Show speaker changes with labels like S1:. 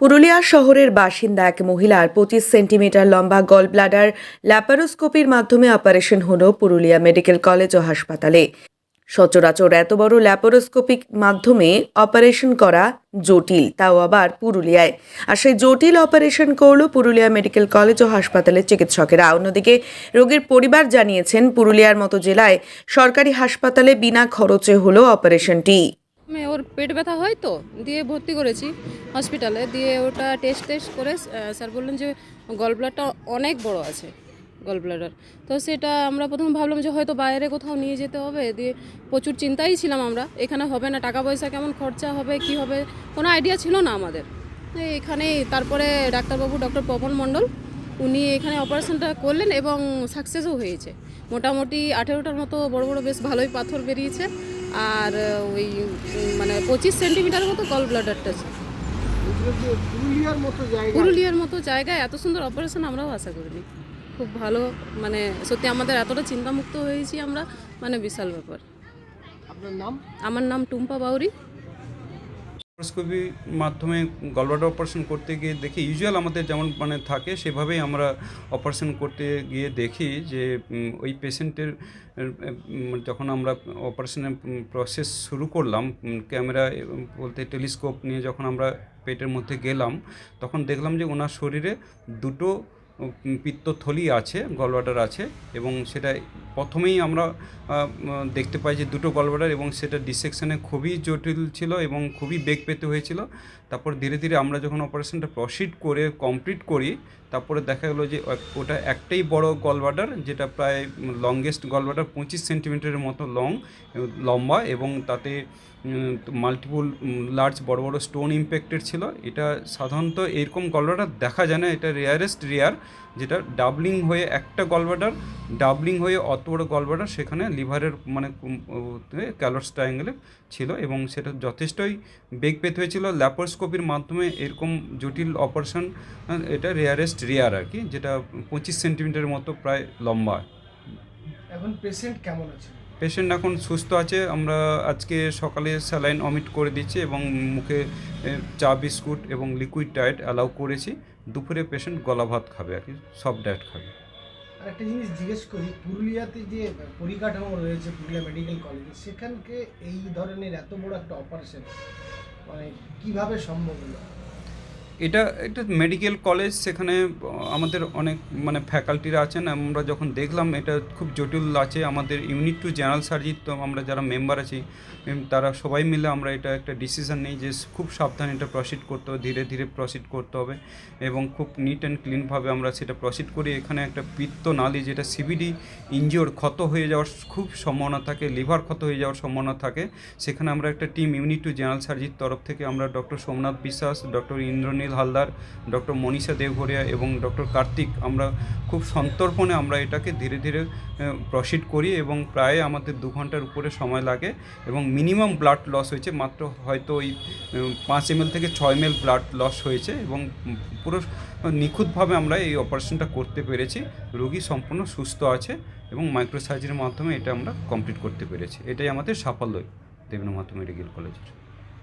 S1: পুরুলিয়া শহরের বাসিন্দা এক মহিলার পঁচিশ সেন্টিমিটার লম্বা গল ব্লাডার ল্যাপারোস্কোপির মাধ্যমে অপারেশন হল পুরুলিয়া মেডিকেল কলেজ ও হাসপাতালে। সচরাচর এত বড় ল্যাপারোস্কোপিক মাধ্যমে অপারেশন করা জটিল, তাও আবার পুরুলিয়ায়। আর সেই জটিল অপারেশন করল পুরুলিয়া মেডিকেল কলেজ ও হাসপাতালের চিকিৎসকেরা। অন্যদিকে রোগীর পরিবার জানিয়েছেন, পুরুলিয়ার মতো জেলায় সরকারি হাসপাতালে বিনা খরচে হলো অপারেশনটি।
S2: ওর পেট ব্যথা হয় তো, দিয়ে ভর্তি করেছি হসপিটালে দিয়ে ওটা টেস্ট টেস্ট করে স্যার বললেন যে গল ব্লাডটা অনেক বড় আছে গল ব্লাডার তো সেটা আমরা প্রথম ভাবলাম যে হয়তো বাইরে কোথাও নিয়ে যেতে হবে। দিয়ে প্রচুর চিন্তাই ছিলাম আমরা, এখানে হবে না, টাকা পয়সা কেমন খরচা হবে, কি হবে, কোনো আইডিয়া ছিল না আমাদের। তো এখানে তারপরে ডাক্তারবাবু ডক্টর পবন মণ্ডল, উনি এখানে অপারেশনটা করলেন এবং সাকসেসও হয়েছে। মোটামুটি আঠেরোটার মতো বড় বড় বেশ ভালোই পাথর বেরিয়েছে। আর ওই মানে পঁচিশ সেন্টিমিটার মতো গল ব্লাডারটা আছে।
S3: পুরুলিয়ার মতো
S2: পুরুলিয়ার মতো জায়গায় এত সুন্দর অপারেশন আমরাও আশা করিনি। খুব ভালো মানে সত্যি আমাদের এতটা চিন্তামুক্ত হয়েছি আমরা মানে বিশাল ব্যাপার।
S3: আপনার নাম?
S2: আমার নাম টুম্পা বাউরি।
S4: ল্যাপারোস্কোপি মাধ্যমে গলব্লাডার অপারেশন করতে গিয়ে দেখি ইউজুয়াল আমাদের যেমন মানে থাকে, সেভাবেই আমরা অপারেশন করতে গিয়ে দেখি যে ওই পেশেন্টের যখন আমরা অপারেশনের প্রসেস শুরু করলাম ক্যামেরা বলতে টেলিস্কোপ নিয়ে যখন আমরা পেটের মধ্যে গেলাম, তখন দেখলাম যে ওনার শরীরে দুটো পিত্তথলি আছে গলব্লাডার আছে এবং সেটা প্রথমেই আমরা দেখতে পাই যে দুটো গলব্লাডার এবং সেটা ডিসেকশানে খুবই জটিল ছিল এবং খুবই বেগ পেতে হয়েছিল। তারপর ধীরে ধীরে আমরা যখন অপারেশনটা প্রসিড করে কমপ্লিট করি, তারপরে দেখা গেলো যে ওটা একটাই বড় গলব্লাডার যেটা প্রায় লংগেস্ট গলব্লাডার পঁচিশ সেন্টিমিটারের মতো লং লম্বা এবং তাতে মাল্টিপল লার্জ বড় বড় স্টোন ইম্প্যাক্টেড ছিল। এটা সাধারণত এরকম গলব্লাডার দেখা যায় না, এটা রেয়ারেস্ট রেয়ার যেটা ডাবলিং হয়ে একটা গলব্লাডার ডাবলিং হয়ে অত বড় গলব্লাডার সেখানে লিভারের মানে ক্যালোস ট্রায়াঙ্গেলে ছিল এবং সেটা যথেষ্টই বেগ পেতে হয়েছিল। ল্যাপারোস্কোপির মাধ্যমে এরকম জটিল অপারেশন এটা রেয়ারেস্ট রেয়ার আর কি যেটা পঁচিশ সেন্টিমিটারের মতো প্রায় লম্বা।
S3: এখন পেশেন্ট কেমন আছে?
S4: পেশেন্ট এখন সুস্থ আছে। আমরা আজকে সকালে স্যালাইন অমিট করে দিচ্ছি এবং মুখে চা বিস্কুট এবং লিকুইড ডায়েট অ্যালাউ করেছি। দুপুরে পেশেন্ট গলা ভাত খাবে আর কি সব ডায়েট খাবে।
S3: আর একটা জিনিস জিজ্ঞেস করি পুরুলিয়াতে যে পরিকাঠামো রয়েছে পুরুলিয়া মেডিকেল কলেজে সেখানকে এই ধরনের এত বড় একটা অপারেশন মানে কীভাবে সম্ভব হলো?
S4: এটা এটা মেডিকেল কলেজ সেখানে আমাদের অনেক মানে ফ্যাকাল্টিরা আছেন, আমরা যখন দেখলাম এটা খুব জটিল আছে, আমাদের ইউনিট টু জেনারেল সার্জি তো আমরা যারা মেম্বার আছি তারা সবাই মিলে আমরা এটা একটা ডিসিশন নিই যে খুব সাবধানে এটা প্রসিড করতে হবে, ধীরে ধীরে প্রসিড করতে হবে এবং খুব নিট অ্যান্ড ক্লিনভাবে আমরা সেটা প্রসিড করি। এখানে একটা পিত্ত নালী যেটা সিবিডি ইনজিওর ক্ষত হয়ে যাওয়ার খুব সম্ভাবনা থাকে লিভার ক্ষত হয়ে যাওয়ার সম্ভাবনা থাকে। সেখানে আমরা একটা টিম ইউনিট টু জেনারেল সার্জির তরফ থেকে আমরা doctor Somnath Biswas doctor Indranil Haldar doctor Manisha Debgharia এবং ডক্টর কার্তিক, আমরা খুব সন্তর্পণে আমরা এটাকে ধীরে ধীরে প্রসিড করি এবং প্রায় আমাদের দু ঘণ্টার উপরে সময় লাগে এবং মিনিমাম ব্লাড লস হয়েছে, মাত্র হয়তো ওই পাঁচ এম থেকে ছয় এম ব্লাড লস হয়েছে এবং পুরো নিখুঁতভাবে আমরা এই অপারেশনটা করতে পেরেছি। রোগী সম্পূর্ণ সুস্থ আছে এবং মাইক্রো সার্জারির মাধ্যমে এটা আমরা কমপ্লিট করতে পেরেছি। এটাই আমাদের সাফল্য দেবেন্দ্র মাধ্যমিক মেডিকেল কলেজের।